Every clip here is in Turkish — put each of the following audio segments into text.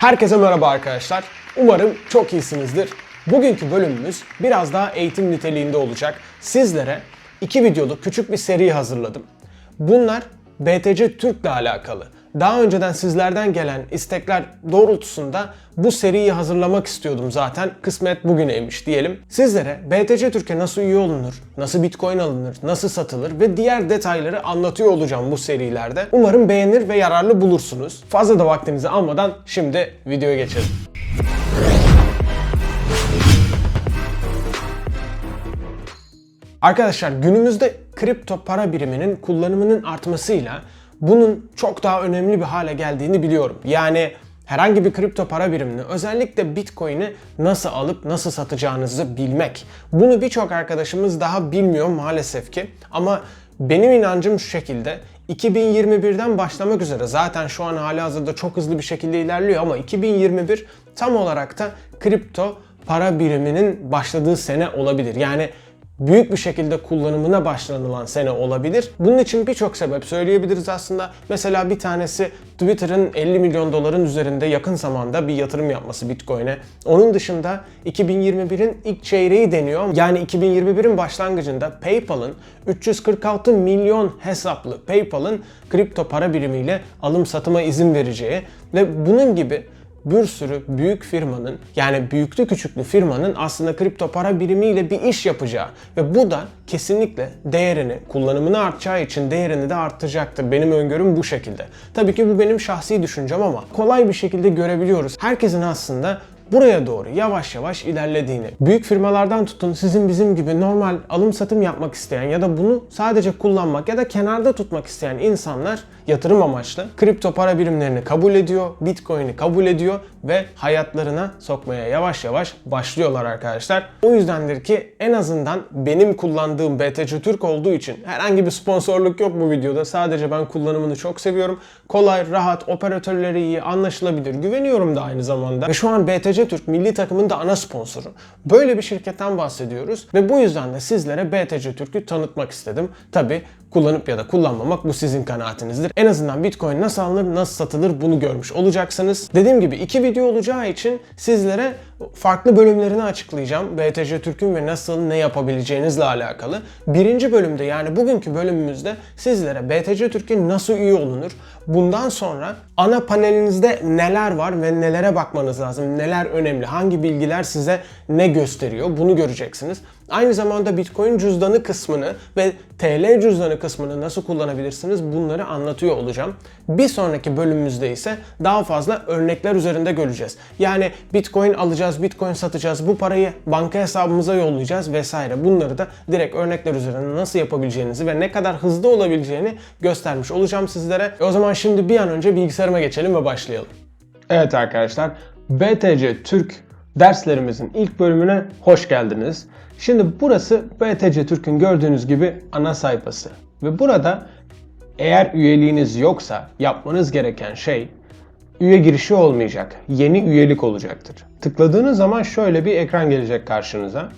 Herkese merhaba arkadaşlar. Umarım çok iyisinizdir. Bugünkü bölümümüz biraz daha eğitim niteliğinde olacak. Sizlere iki videoluk küçük bir seri hazırladım. Bunlar BTC Türk'le alakalı. Daha önceden sizlerden gelen istekler doğrultusunda bu seriyi hazırlamak istiyordum zaten. Kısmet bugüneymiş diyelim. Sizlere BTC Türk'e nasıl üye olunur, nasıl Bitcoin alınır, nasıl satılır ve diğer detayları anlatıyor olacağım bu serilerde. Umarım beğenir ve yararlı bulursunuz. Fazla da vaktinizi almadan şimdi videoya geçelim. Arkadaşlar günümüzde kripto para biriminin kullanımının artmasıyla bunun çok daha önemli bir hale geldiğini biliyorum. Yani herhangi bir kripto para birimini özellikle Bitcoin'i nasıl alıp nasıl satacağınızı bilmek. Bunu birçok arkadaşımız daha bilmiyor maalesef ki. Ama benim inancım şu şekilde 2021'den başlamak üzere zaten şu an hali hazırda çok hızlı bir şekilde ilerliyor ama 2021 tam olarak da kripto para biriminin başladığı sene olabilir. Yani büyük bir şekilde kullanımına başlanılan sene olabilir. Bunun için birçok sebep söyleyebiliriz aslında. Mesela bir tanesi Twitter'ın 50 milyon doların üzerinde yakın zamanda bir yatırım yapması Bitcoin'e. Onun dışında 2021'in ilk çeyreği deniyor. Yani 2021'in başlangıcında PayPal'ın 346 milyon hesaplı PayPal'ın kripto para birimiyle alım satıma izin vereceği ve bunun gibi bir sürü büyük firmanın yani büyüklü küçüklü firmanın aslında kripto para birimiyle bir iş yapacağı ve bu da kesinlikle değerini, kullanımını artacağı için değerini de artacaktır. Benim öngörüm bu şekilde. Tabii ki bu benim şahsi düşüncem ama kolay bir şekilde görebiliyoruz. Herkesin aslında buraya doğru yavaş yavaş ilerlediğini. Büyük firmalardan tutun sizin bizim gibi normal alım satım yapmak isteyen ya da bunu sadece kullanmak ya da kenarda tutmak isteyen insanlar yatırım amaçlı kripto para birimlerini kabul ediyor, Bitcoin'i kabul ediyor ve hayatlarına sokmaya yavaş yavaş başlıyorlar arkadaşlar. O yüzdendir ki en azından benim kullandığım BTC Türk olduğu için herhangi bir sponsorluk yok bu videoda. Sadece ben kullanımını çok seviyorum. Kolay, rahat, operatörleri iyi, anlaşılabilir. Güveniyorum da aynı zamanda. Ve şu an BTC Türk milli takımın da ana sponsoru. Böyle bir şirketten bahsediyoruz ve bu yüzden de sizlere BTC Türk'ü tanıtmak istedim. Tabi kullanıp ya da kullanmamak bu sizin kanaatinizdir. En azından Bitcoin nasıl alınır, nasıl satılır bunu görmüş olacaksınız. Dediğim gibi iki video olacağı için sizlere farklı bölümlerini açıklayacağım. BTC Türk'ün ve nasıl ne yapabileceğinizle alakalı. Birinci bölümde yani bugünkü bölümümüzde sizlere BTC Türk'e nasıl üye olunur, bundan sonra ana panelinizde neler var ve nelere bakmanız lazım, neler önemli, hangi bilgiler size ne gösteriyor bunu göreceksiniz. Aynı zamanda Bitcoin cüzdanı kısmını ve TL cüzdanı kısmını nasıl kullanabilirsiniz bunları anlatıyor olacağım. Bir sonraki bölümümüzde ise daha fazla örnekler üzerinde göreceğiz. Yani Bitcoin alacağız, Bitcoin satacağız, bu parayı banka hesabımıza yollayacağız vesaire. Bunları da direkt örnekler üzerinde nasıl yapabileceğinizi ve ne kadar hızlı olabileceğini göstermiş olacağım sizlere. O zaman şimdi bir an önce bilgisayarıma geçelim ve başlayalım. Evet arkadaşlar, BTC Türk derslerimizin ilk bölümüne hoş geldiniz. Şimdi burası BTC Türk'ün gördüğünüz gibi ana sayfası. Ve burada eğer üyeliğiniz yoksa yapmanız gereken şey üye girişi olmayacak. Yeni üyelik olacaktır. Tıkladığınız zaman şöyle bir ekran gelecek karşınıza.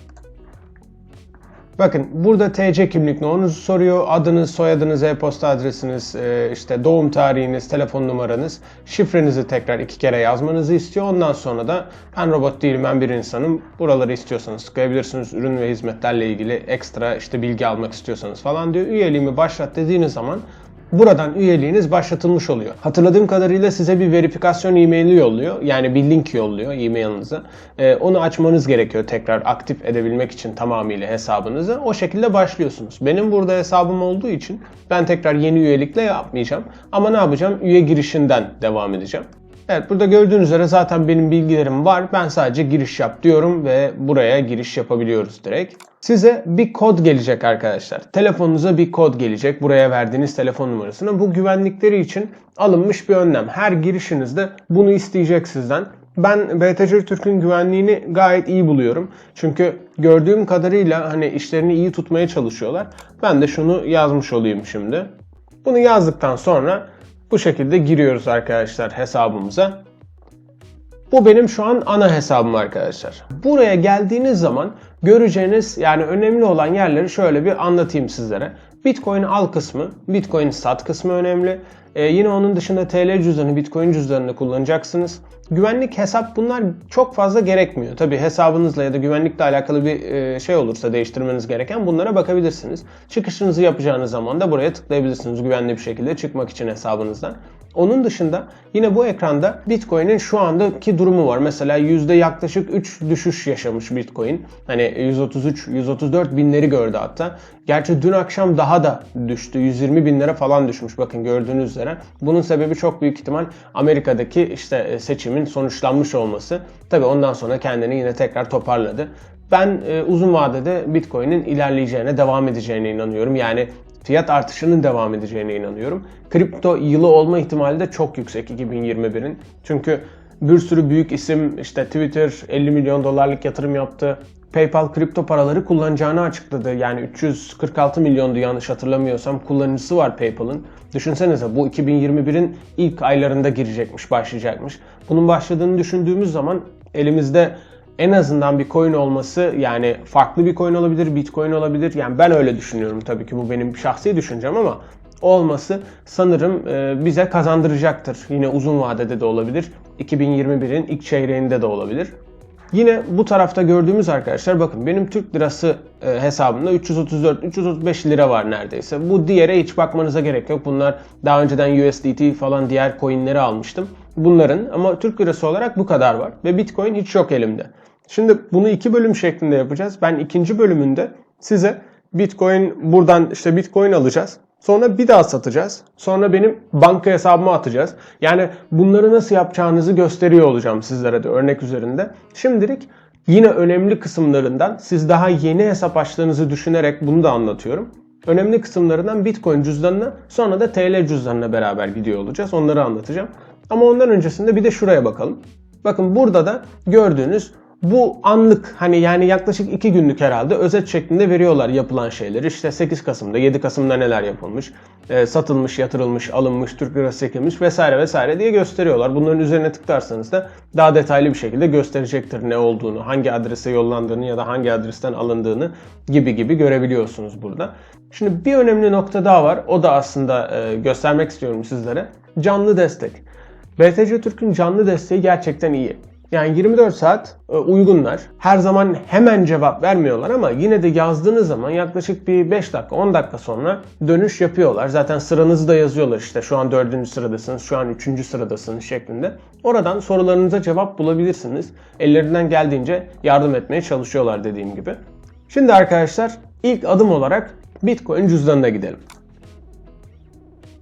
Bakın burada TC kimlik numaranızı soruyor. Adınız, soyadınız, e-posta adresiniz, e, işte doğum tarihiniz, telefon numaranız, şifrenizi tekrar iki kere yazmanızı istiyor. Ondan sonra da ben robot değilim, ben bir insanım. Buraları istiyorsanız tıklayabilirsiniz. Ürün ve hizmetlerle ilgili ekstra işte bilgi almak istiyorsanız falan diyor. Üyeliğimi başlat dediğiniz zaman Buradan üyeliğiniz başlatılmış oluyor. Hatırladığım kadarıyla size bir verifikasyon e-maili yolluyor. Yani bir link yolluyor e-mailinize. Ee, onu açmanız gerekiyor tekrar aktif edebilmek için tamamıyla hesabınızı. O şekilde başlıyorsunuz. Benim burada hesabım olduğu için ben tekrar yeni üyelikle yapmayacağım. Ama ne yapacağım? Üye girişinden devam edeceğim. Evet burada gördüğünüz üzere zaten benim bilgilerim var. Ben sadece giriş yap diyorum ve buraya giriş yapabiliyoruz direkt. Size bir kod gelecek arkadaşlar. Telefonunuza bir kod gelecek. Buraya verdiğiniz telefon numarasına. Bu güvenlikleri için alınmış bir önlem. Her girişinizde bunu isteyecek sizden. Ben BTC Türk'ün güvenliğini gayet iyi buluyorum. Çünkü gördüğüm kadarıyla hani işlerini iyi tutmaya çalışıyorlar. Ben de şunu yazmış olayım şimdi. Bunu yazdıktan sonra bu şekilde giriyoruz arkadaşlar hesabımıza. Bu benim şu an ana hesabım arkadaşlar. Buraya geldiğiniz zaman göreceğiniz yani önemli olan yerleri şöyle bir anlatayım sizlere. Bitcoin al kısmı, Bitcoin sat kısmı önemli. Ee, yine onun dışında TL cüzdanı, Bitcoin cüzdanını kullanacaksınız. Güvenlik hesap bunlar çok fazla gerekmiyor. Tabi hesabınızla ya da güvenlikle alakalı bir e, şey olursa değiştirmeniz gereken bunlara bakabilirsiniz. Çıkışınızı yapacağınız zaman da buraya tıklayabilirsiniz güvenli bir şekilde çıkmak için hesabınızdan. Onun dışında yine bu ekranda Bitcoin'in şu andaki durumu var. Mesela yüzde yaklaşık 3 düşüş yaşamış Bitcoin. Hani 133-134 binleri gördü hatta. Gerçi dün akşam daha da düştü. 120 binlere falan düşmüş bakın gördüğünüz üzere. Bunun sebebi çok büyük ihtimal Amerika'daki işte seçimin sonuçlanmış olması. Tabi ondan sonra kendini yine tekrar toparladı. Ben e, uzun vadede Bitcoin'in ilerleyeceğine, devam edeceğine inanıyorum. Yani fiyat artışının devam edeceğine inanıyorum. Kripto yılı olma ihtimali de çok yüksek 2021'in. Çünkü bir sürü büyük isim işte Twitter 50 milyon dolarlık yatırım yaptı. PayPal kripto paraları kullanacağını açıkladı. Yani 346 milyondu yanlış hatırlamıyorsam kullanıcısı var PayPal'ın. Düşünsenize bu 2021'in ilk aylarında girecekmiş, başlayacakmış. Bunun başladığını düşündüğümüz zaman elimizde en azından bir coin olması yani farklı bir coin olabilir, bitcoin olabilir. Yani ben öyle düşünüyorum tabii ki bu benim şahsi düşüncem ama olması sanırım e, bize kazandıracaktır. Yine uzun vadede de olabilir. 2021'in ilk çeyreğinde de olabilir. Yine bu tarafta gördüğümüz arkadaşlar bakın benim Türk lirası e, hesabımda 334-335 lira var neredeyse. Bu diğere hiç bakmanıza gerek yok. Bunlar daha önceden USDT falan diğer coinleri almıştım. Bunların ama Türk lirası olarak bu kadar var. Ve Bitcoin hiç yok elimde. Şimdi bunu iki bölüm şeklinde yapacağız. Ben ikinci bölümünde size Bitcoin buradan işte Bitcoin alacağız. Sonra bir daha satacağız. Sonra benim banka hesabıma atacağız. Yani bunları nasıl yapacağınızı gösteriyor olacağım sizlere de örnek üzerinde. Şimdilik yine önemli kısımlarından siz daha yeni hesap açtığınızı düşünerek bunu da anlatıyorum. Önemli kısımlarından Bitcoin cüzdanına sonra da TL cüzdanına beraber gidiyor olacağız. Onları anlatacağım. Ama ondan öncesinde bir de şuraya bakalım. Bakın burada da gördüğünüz bu anlık hani yani yaklaşık 2 günlük herhalde özet şeklinde veriyorlar yapılan şeyleri. İşte 8 Kasım'da 7 Kasım'da neler yapılmış, e, satılmış, yatırılmış, alınmış, Türk lirası çekilmiş vesaire vesaire diye gösteriyorlar. Bunların üzerine tıklarsanız da daha detaylı bir şekilde gösterecektir ne olduğunu, hangi adrese yollandığını ya da hangi adresten alındığını gibi gibi görebiliyorsunuz burada. Şimdi bir önemli nokta daha var. O da aslında e, göstermek istiyorum sizlere. Canlı destek. BTC Türk'ün canlı desteği gerçekten iyi. Yani 24 saat e, uygunlar. Her zaman hemen cevap vermiyorlar ama yine de yazdığınız zaman yaklaşık bir 5 dakika 10 dakika sonra dönüş yapıyorlar. Zaten sıranızı da yazıyorlar işte şu an 4. sıradasınız, şu an 3. sıradasınız şeklinde. Oradan sorularınıza cevap bulabilirsiniz. Ellerinden geldiğince yardım etmeye çalışıyorlar dediğim gibi. Şimdi arkadaşlar ilk adım olarak Bitcoin cüzdanına gidelim.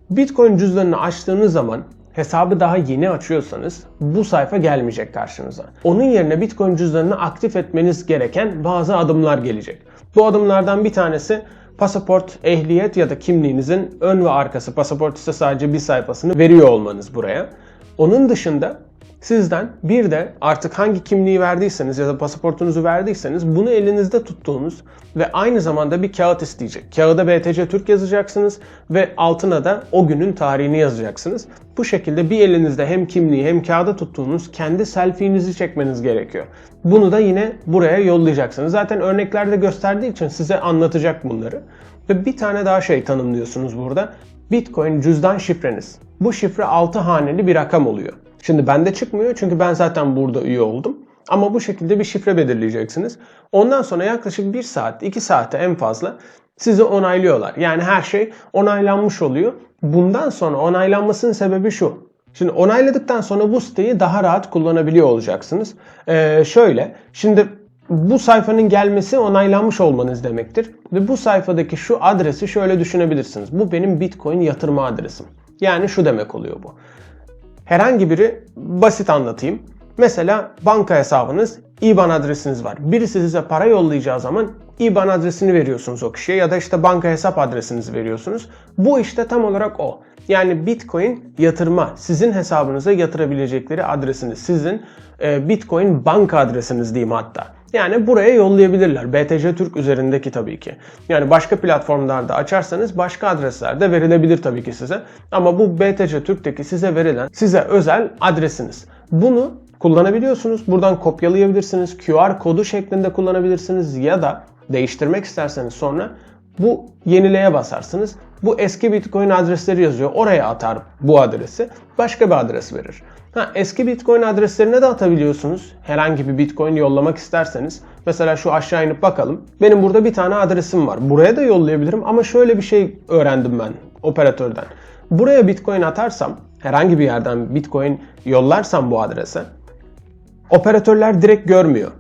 Bitcoin cüzdanını açtığınız zaman hesabı daha yeni açıyorsanız bu sayfa gelmeyecek karşınıza. Onun yerine Bitcoin cüzdanını aktif etmeniz gereken bazı adımlar gelecek. Bu adımlardan bir tanesi pasaport, ehliyet ya da kimliğinizin ön ve arkası pasaport ise sadece bir sayfasını veriyor olmanız buraya. Onun dışında Sizden bir de artık hangi kimliği verdiyseniz ya da pasaportunuzu verdiyseniz bunu elinizde tuttuğunuz ve aynı zamanda bir kağıt isteyecek. Kağıda BTC Türk yazacaksınız ve altına da o günün tarihini yazacaksınız. Bu şekilde bir elinizde hem kimliği hem kağıda tuttuğunuz kendi selfie'nizi çekmeniz gerekiyor. Bunu da yine buraya yollayacaksınız. Zaten örneklerde gösterdiği için size anlatacak bunları. Ve bir tane daha şey tanımlıyorsunuz burada. Bitcoin cüzdan şifreniz. Bu şifre 6 haneli bir rakam oluyor. Şimdi bende çıkmıyor çünkü ben zaten burada üye oldum. Ama bu şekilde bir şifre belirleyeceksiniz. Ondan sonra yaklaşık 1 saat, 2 saate en fazla sizi onaylıyorlar. Yani her şey onaylanmış oluyor. Bundan sonra onaylanmasının sebebi şu. Şimdi onayladıktan sonra bu siteyi daha rahat kullanabiliyor olacaksınız. Ee, şöyle, şimdi bu sayfanın gelmesi onaylanmış olmanız demektir. Ve bu sayfadaki şu adresi şöyle düşünebilirsiniz. Bu benim Bitcoin yatırma adresim. Yani şu demek oluyor bu. Herhangi biri basit anlatayım. Mesela banka hesabınız, IBAN adresiniz var. Birisi size para yollayacağı zaman IBAN adresini veriyorsunuz o kişiye ya da işte banka hesap adresinizi veriyorsunuz. Bu işte tam olarak o. Yani Bitcoin yatırma, sizin hesabınıza yatırabilecekleri adresiniz. Sizin e, Bitcoin banka adresiniz diyeyim hatta. Yani buraya yollayabilirler. BTC Türk üzerindeki tabii ki. Yani başka platformlarda açarsanız başka adreslerde verilebilir tabii ki size. Ama bu BTC Türk'teki size verilen size özel adresiniz. Bunu kullanabiliyorsunuz. Buradan kopyalayabilirsiniz. QR kodu şeklinde kullanabilirsiniz ya da değiştirmek isterseniz sonra Bu yenileye basarsınız. Bu eski Bitcoin adresleri yazıyor. Oraya atar bu adresi. Başka bir adres verir. Ha, eski Bitcoin adreslerine de atabiliyorsunuz. Herhangi bir Bitcoin yollamak isterseniz. Mesela şu aşağı inip bakalım. Benim burada bir tane adresim var. Buraya da yollayabilirim ama şöyle bir şey öğrendim ben operatörden. Buraya Bitcoin atarsam, herhangi bir yerden Bitcoin yollarsam bu adrese, operatörler direkt görmüyor.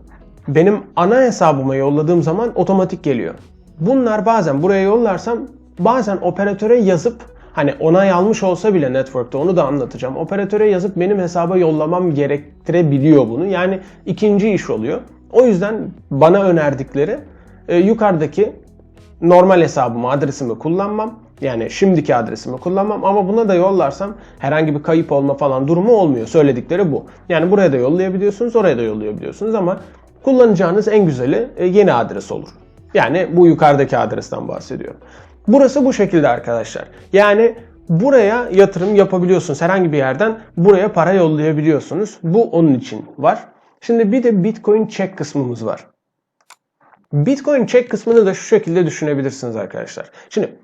Benim ana hesabıma yolladığım zaman otomatik geliyor. Bunlar bazen buraya yollarsam bazen operatöre yazıp hani onay almış olsa bile network'te onu da anlatacağım. Operatöre yazıp benim hesaba yollamam gerektirebiliyor bunu. Yani ikinci iş oluyor. O yüzden bana önerdikleri e, yukarıdaki normal hesabımı, adresimi kullanmam. Yani şimdiki adresimi kullanmam ama buna da yollarsam herhangi bir kayıp olma falan durumu olmuyor. Söyledikleri bu. Yani buraya da yollayabiliyorsunuz, oraya da yollayabiliyorsunuz ama kullanacağınız en güzeli e, yeni adres olur. Yani bu yukarıdaki adresten bahsediyorum. Burası bu şekilde arkadaşlar. Yani buraya yatırım yapabiliyorsunuz. Herhangi bir yerden buraya para yollayabiliyorsunuz. Bu onun için var. Şimdi bir de Bitcoin check kısmımız var. Bitcoin check kısmını da şu şekilde düşünebilirsiniz arkadaşlar. Şimdi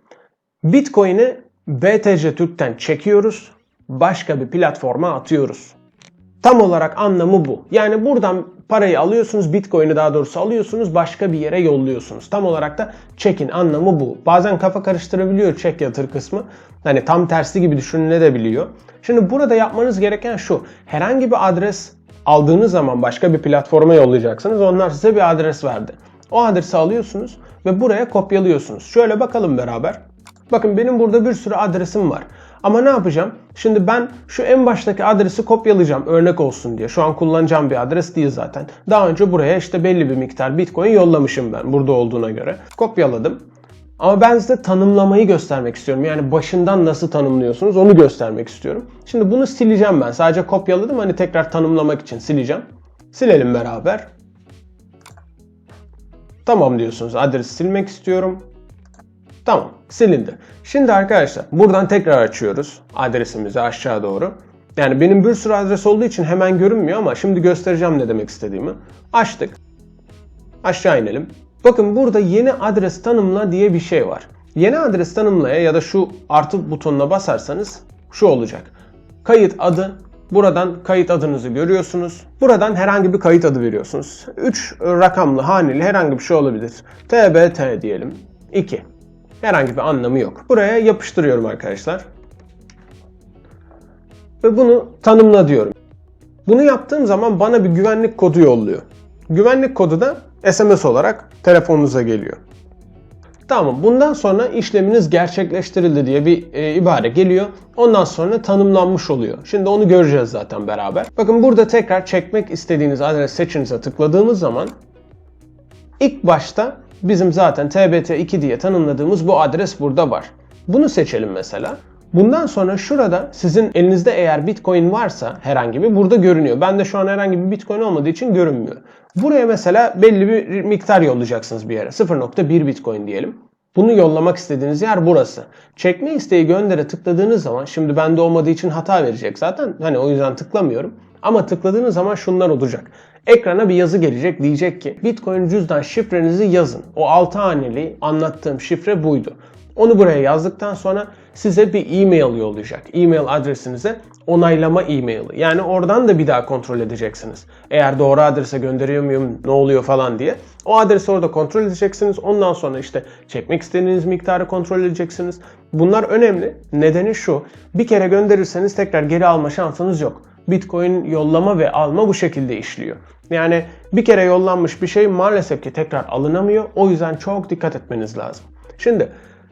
Bitcoin'i BTC Türk'ten çekiyoruz. Başka bir platforma atıyoruz. Tam olarak anlamı bu. Yani buradan parayı alıyorsunuz, Bitcoin'i daha doğrusu alıyorsunuz, başka bir yere yolluyorsunuz. Tam olarak da check'in anlamı bu. Bazen kafa karıştırabiliyor check yatır kısmı. Hani tam tersi gibi düşünülebiliyor. Şimdi burada yapmanız gereken şu. Herhangi bir adres aldığınız zaman başka bir platforma yollayacaksınız. Onlar size bir adres verdi. O adresi alıyorsunuz ve buraya kopyalıyorsunuz. Şöyle bakalım beraber. Bakın benim burada bir sürü adresim var. Ama ne yapacağım? Şimdi ben şu en baştaki adresi kopyalayacağım örnek olsun diye. Şu an kullanacağım bir adres değil zaten. Daha önce buraya işte belli bir miktar Bitcoin yollamışım ben burada olduğuna göre. Kopyaladım. Ama ben size tanımlamayı göstermek istiyorum. Yani başından nasıl tanımlıyorsunuz onu göstermek istiyorum. Şimdi bunu sileceğim ben. Sadece kopyaladım hani tekrar tanımlamak için sileceğim. Silelim beraber. Tamam diyorsunuz. Adresi silmek istiyorum. Tamam silindi. Şimdi arkadaşlar buradan tekrar açıyoruz adresimizi aşağı doğru. Yani benim bir sürü adres olduğu için hemen görünmüyor ama şimdi göstereceğim ne demek istediğimi. Açtık. Aşağı inelim. Bakın burada yeni adres tanımla diye bir şey var. Yeni adres tanımlaya ya da şu artı butonuna basarsanız şu olacak. Kayıt adı Buradan kayıt adınızı görüyorsunuz. Buradan herhangi bir kayıt adı veriyorsunuz. 3 rakamlı, haneli herhangi bir şey olabilir. TBT diyelim. 2. Herhangi bir anlamı yok. Buraya yapıştırıyorum arkadaşlar. Ve bunu tanımla diyorum. Bunu yaptığım zaman bana bir güvenlik kodu yolluyor. Güvenlik kodu da SMS olarak telefonunuza geliyor. Tamam bundan sonra işleminiz gerçekleştirildi diye bir e, ibare geliyor. Ondan sonra tanımlanmış oluyor. Şimdi onu göreceğiz zaten beraber. Bakın burada tekrar çekmek istediğiniz adres seçinize tıkladığımız zaman ilk başta bizim zaten TBT2 diye tanımladığımız bu adres burada var. Bunu seçelim mesela. Bundan sonra şurada sizin elinizde eğer Bitcoin varsa herhangi bir burada görünüyor. Ben de şu an herhangi bir Bitcoin olmadığı için görünmüyor. Buraya mesela belli bir miktar yollayacaksınız bir yere. 0.1 Bitcoin diyelim. Bunu yollamak istediğiniz yer burası. Çekme isteği göndere tıkladığınız zaman şimdi bende olmadığı için hata verecek zaten. Hani o yüzden tıklamıyorum. Ama tıkladığınız zaman şunlar olacak. Ekrana bir yazı gelecek diyecek ki Bitcoin cüzdan şifrenizi yazın. O 6 haneli anlattığım şifre buydu. Onu buraya yazdıktan sonra size bir e-mail yollayacak. E-mail adresinize onaylama e-maili. Yani oradan da bir daha kontrol edeceksiniz. Eğer doğru adrese gönderiyor muyum, ne oluyor falan diye. O adresi orada kontrol edeceksiniz. Ondan sonra işte çekmek istediğiniz miktarı kontrol edeceksiniz. Bunlar önemli. Nedeni şu. Bir kere gönderirseniz tekrar geri alma şansınız yok. Bitcoin yollama ve alma bu şekilde işliyor. Yani bir kere yollanmış bir şey maalesef ki tekrar alınamıyor. O yüzden çok dikkat etmeniz lazım. Şimdi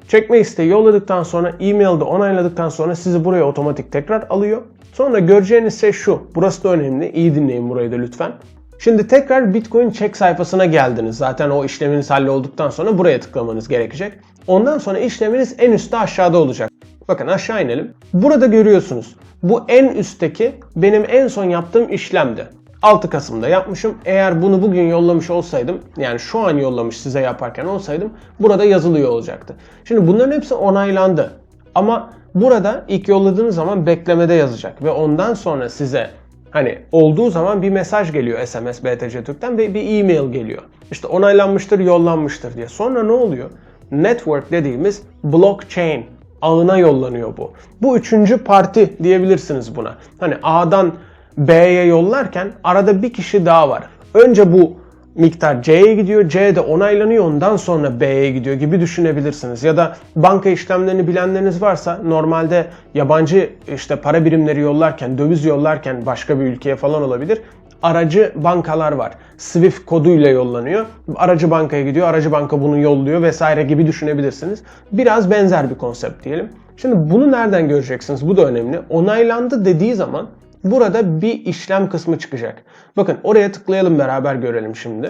Çekme isteği yolladıktan sonra e-mailde onayladıktan sonra sizi buraya otomatik tekrar alıyor. Sonra göreceğiniz şey şu. Burası da önemli. İyi dinleyin burayı da lütfen. Şimdi tekrar Bitcoin check sayfasına geldiniz. Zaten o işleminiz hallolduktan sonra buraya tıklamanız gerekecek. Ondan sonra işleminiz en üstte aşağıda olacak. Bakın aşağı inelim. Burada görüyorsunuz. Bu en üstteki benim en son yaptığım işlemdi. 6 Kasım'da yapmışım. Eğer bunu bugün yollamış olsaydım yani şu an yollamış size yaparken olsaydım burada yazılıyor olacaktı. Şimdi bunların hepsi onaylandı. Ama burada ilk yolladığınız zaman beklemede yazacak ve ondan sonra size hani olduğu zaman bir mesaj geliyor SMS BTC Türk'ten ve bir e-mail geliyor. İşte onaylanmıştır, yollanmıştır diye. Sonra ne oluyor? network dediğimiz blockchain ağına yollanıyor bu. Bu üçüncü parti diyebilirsiniz buna. Hani A'dan B'ye yollarken arada bir kişi daha var. Önce bu miktar C'ye gidiyor, C de onaylanıyor ondan sonra B'ye gidiyor gibi düşünebilirsiniz. Ya da banka işlemlerini bilenleriniz varsa normalde yabancı işte para birimleri yollarken, döviz yollarken başka bir ülkeye falan olabilir. Aracı bankalar var. Swift koduyla yollanıyor. Aracı bankaya gidiyor, aracı banka bunu yolluyor vesaire gibi düşünebilirsiniz. Biraz benzer bir konsept diyelim. Şimdi bunu nereden göreceksiniz? Bu da önemli. Onaylandı dediği zaman burada bir işlem kısmı çıkacak. Bakın oraya tıklayalım beraber görelim şimdi.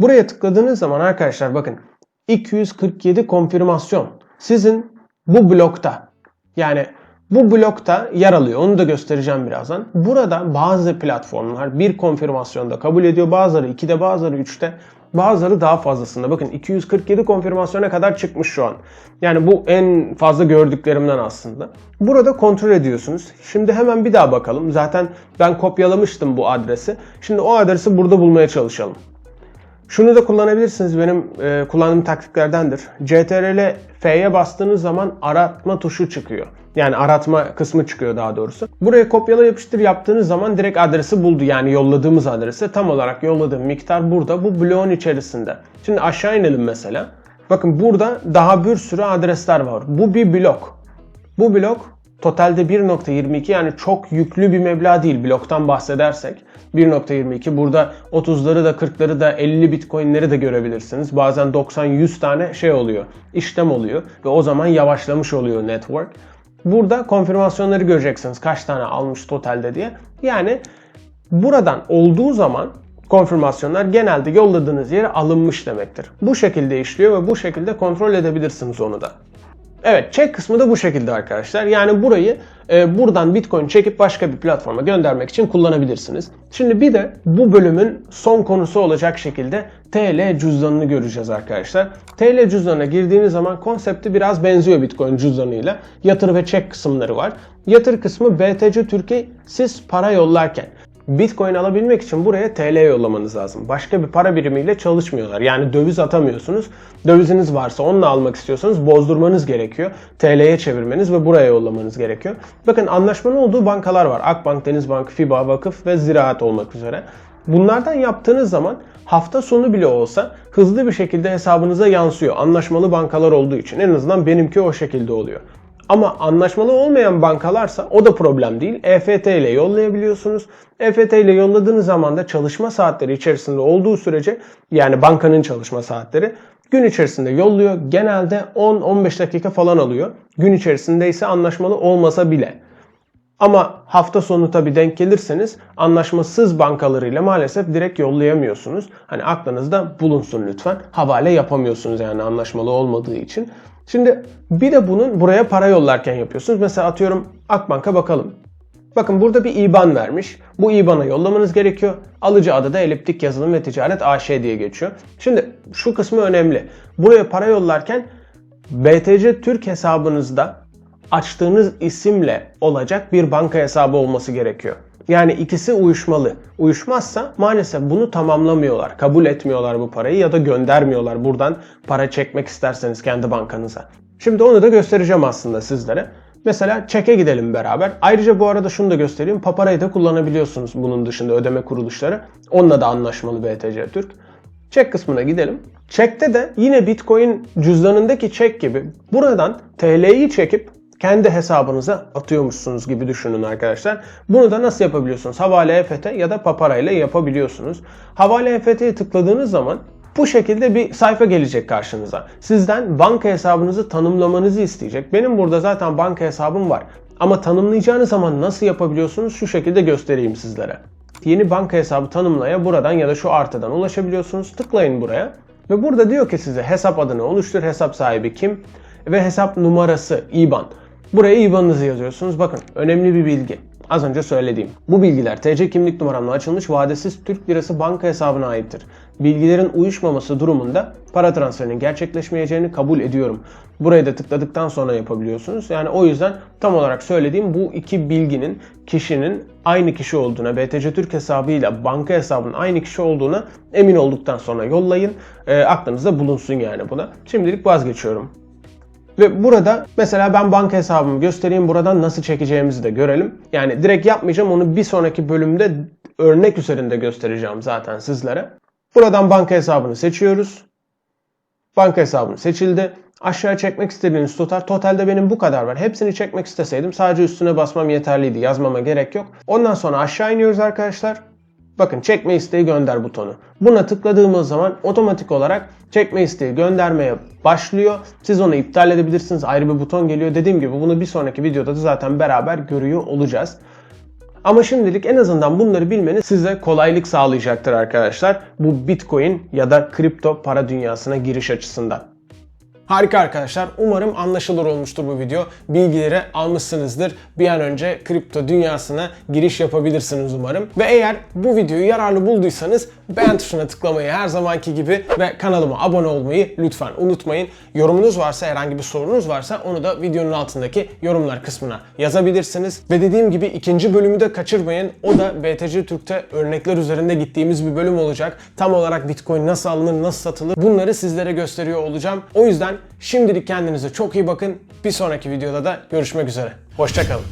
Buraya tıkladığınız zaman arkadaşlar bakın 247 konfirmasyon sizin bu blokta yani bu blokta yer alıyor. Onu da göstereceğim birazdan. Burada bazı platformlar bir konfirmasyonda kabul ediyor. Bazıları 2'de bazıları 3'te bazıları daha fazlasında. Bakın 247 konfirmasyona kadar çıkmış şu an. Yani bu en fazla gördüklerimden aslında. Burada kontrol ediyorsunuz. Şimdi hemen bir daha bakalım. Zaten ben kopyalamıştım bu adresi. Şimdi o adresi burada bulmaya çalışalım. Şunu da kullanabilirsiniz. Benim e, kullandığım taktiklerdendir. CTRL F'ye bastığınız zaman aratma tuşu çıkıyor. Yani aratma kısmı çıkıyor daha doğrusu. Buraya kopyala yapıştır yaptığınız zaman direkt adresi buldu. Yani yolladığımız adresi tam olarak yolladığım miktar burada bu bloğun içerisinde. Şimdi aşağı inelim mesela. Bakın burada daha bir sürü adresler var. Bu bir blok. Bu blok totalde 1.22 yani çok yüklü bir meblağ değil bloktan bahsedersek. 1.22 burada 30'ları da 40'ları da 50 bitcoinleri de görebilirsiniz. Bazen 90-100 tane şey oluyor. işlem oluyor ve o zaman yavaşlamış oluyor network. Burada konfirmasyonları göreceksiniz. Kaç tane almış totalde diye. Yani buradan olduğu zaman konfirmasyonlar genelde yolladığınız yere alınmış demektir. Bu şekilde işliyor ve bu şekilde kontrol edebilirsiniz onu da. Evet check kısmı da bu şekilde arkadaşlar. Yani burayı buradan Bitcoin çekip başka bir platforma göndermek için kullanabilirsiniz. Şimdi bir de bu bölümün son konusu olacak şekilde TL cüzdanını göreceğiz arkadaşlar. TL cüzdanına girdiğiniz zaman konsepti biraz benziyor Bitcoin cüzdanıyla. Yatır ve çek kısımları var. Yatır kısmı BTC Türkiye siz para yollarken Bitcoin alabilmek için buraya TL yollamanız lazım. Başka bir para birimiyle çalışmıyorlar. Yani döviz atamıyorsunuz. Döviziniz varsa onunla almak istiyorsanız bozdurmanız gerekiyor. TL'ye çevirmeniz ve buraya yollamanız gerekiyor. Bakın anlaşmanın olduğu bankalar var. Akbank, Denizbank, FIBA, Vakıf ve Ziraat olmak üzere. Bunlardan yaptığınız zaman hafta sonu bile olsa hızlı bir şekilde hesabınıza yansıyor. Anlaşmalı bankalar olduğu için. En azından benimki o şekilde oluyor. Ama anlaşmalı olmayan bankalarsa o da problem değil. EFT ile yollayabiliyorsunuz. EFT ile yolladığınız zaman da çalışma saatleri içerisinde olduğu sürece yani bankanın çalışma saatleri gün içerisinde yolluyor. Genelde 10-15 dakika falan alıyor. Gün içerisinde ise anlaşmalı olmasa bile. Ama hafta sonu tabi denk gelirseniz anlaşmasız bankalarıyla maalesef direkt yollayamıyorsunuz. Hani aklınızda bulunsun lütfen. Havale yapamıyorsunuz yani anlaşmalı olmadığı için. Şimdi bir de bunun buraya para yollarken yapıyorsunuz. Mesela atıyorum Akbank'a bakalım. Bakın burada bir IBAN vermiş. Bu IBAN'a yollamanız gerekiyor. Alıcı adı da Eliptik Yazılım ve Ticaret AŞ diye geçiyor. Şimdi şu kısmı önemli. Buraya para yollarken BTC Türk hesabınızda açtığınız isimle olacak bir banka hesabı olması gerekiyor. Yani ikisi uyuşmalı. Uyuşmazsa maalesef bunu tamamlamıyorlar. Kabul etmiyorlar bu parayı ya da göndermiyorlar buradan para çekmek isterseniz kendi bankanıza. Şimdi onu da göstereceğim aslında sizlere. Mesela çeke gidelim beraber. Ayrıca bu arada şunu da göstereyim. Paparayı da kullanabiliyorsunuz bunun dışında ödeme kuruluşları. Onunla da anlaşmalı BTC Türk. Çek kısmına gidelim. Çekte de yine Bitcoin cüzdanındaki çek gibi buradan TL'yi çekip kendi hesabınıza atıyormuşsunuz gibi düşünün arkadaşlar. Bunu da nasıl yapabiliyorsunuz? Havale EFT ya da Papara ile yapabiliyorsunuz. Havale EFT'ye tıkladığınız zaman bu şekilde bir sayfa gelecek karşınıza. Sizden banka hesabınızı tanımlamanızı isteyecek. Benim burada zaten banka hesabım var. Ama tanımlayacağınız zaman nasıl yapabiliyorsunuz? Şu şekilde göstereyim sizlere. Yeni banka hesabı tanımlaya buradan ya da şu artıdan ulaşabiliyorsunuz. Tıklayın buraya. Ve burada diyor ki size hesap adını oluştur, hesap sahibi kim ve hesap numarası IBAN. Buraya IBAN'ınızı yazıyorsunuz. Bakın önemli bir bilgi. Az önce söylediğim. Bu bilgiler TC kimlik numaramla açılmış vadesiz Türk lirası banka hesabına aittir. Bilgilerin uyuşmaması durumunda para transferinin gerçekleşmeyeceğini kabul ediyorum. Burayı da tıkladıktan sonra yapabiliyorsunuz. Yani o yüzden tam olarak söylediğim bu iki bilginin kişinin aynı kişi olduğuna, BTC Türk hesabıyla banka hesabının aynı kişi olduğuna emin olduktan sonra yollayın. E, aklınızda bulunsun yani buna. Şimdilik vazgeçiyorum. Ve burada mesela ben banka hesabımı göstereyim. Buradan nasıl çekeceğimizi de görelim. Yani direkt yapmayacağım. Onu bir sonraki bölümde örnek üzerinde göstereceğim zaten sizlere. Buradan banka hesabını seçiyoruz. Banka hesabını seçildi. Aşağı çekmek istediğiniz tutar. Totalde benim bu kadar var. Hepsini çekmek isteseydim sadece üstüne basmam yeterliydi. Yazmama gerek yok. Ondan sonra aşağı iniyoruz arkadaşlar. Bakın çekme isteği gönder butonu. Buna tıkladığımız zaman otomatik olarak çekme isteği göndermeye başlıyor. Siz onu iptal edebilirsiniz. Ayrı bir buton geliyor. Dediğim gibi bunu bir sonraki videoda da zaten beraber görüyor olacağız. Ama şimdilik en azından bunları bilmeniz size kolaylık sağlayacaktır arkadaşlar. Bu Bitcoin ya da kripto para dünyasına giriş açısından. Harika arkadaşlar. Umarım anlaşılır olmuştur bu video. Bilgileri almışsınızdır. Bir an önce kripto dünyasına giriş yapabilirsiniz umarım. Ve eğer bu videoyu yararlı bulduysanız beğen tuşuna tıklamayı her zamanki gibi ve kanalıma abone olmayı lütfen unutmayın. Yorumunuz varsa, herhangi bir sorunuz varsa onu da videonun altındaki yorumlar kısmına yazabilirsiniz. Ve dediğim gibi ikinci bölümü de kaçırmayın. O da BTC Türk'te örnekler üzerinde gittiğimiz bir bölüm olacak. Tam olarak Bitcoin nasıl alınır, nasıl satılır bunları sizlere gösteriyor olacağım. O yüzden şimdilik kendinize çok iyi bakın. Bir sonraki videoda da görüşmek üzere. Hoşçakalın.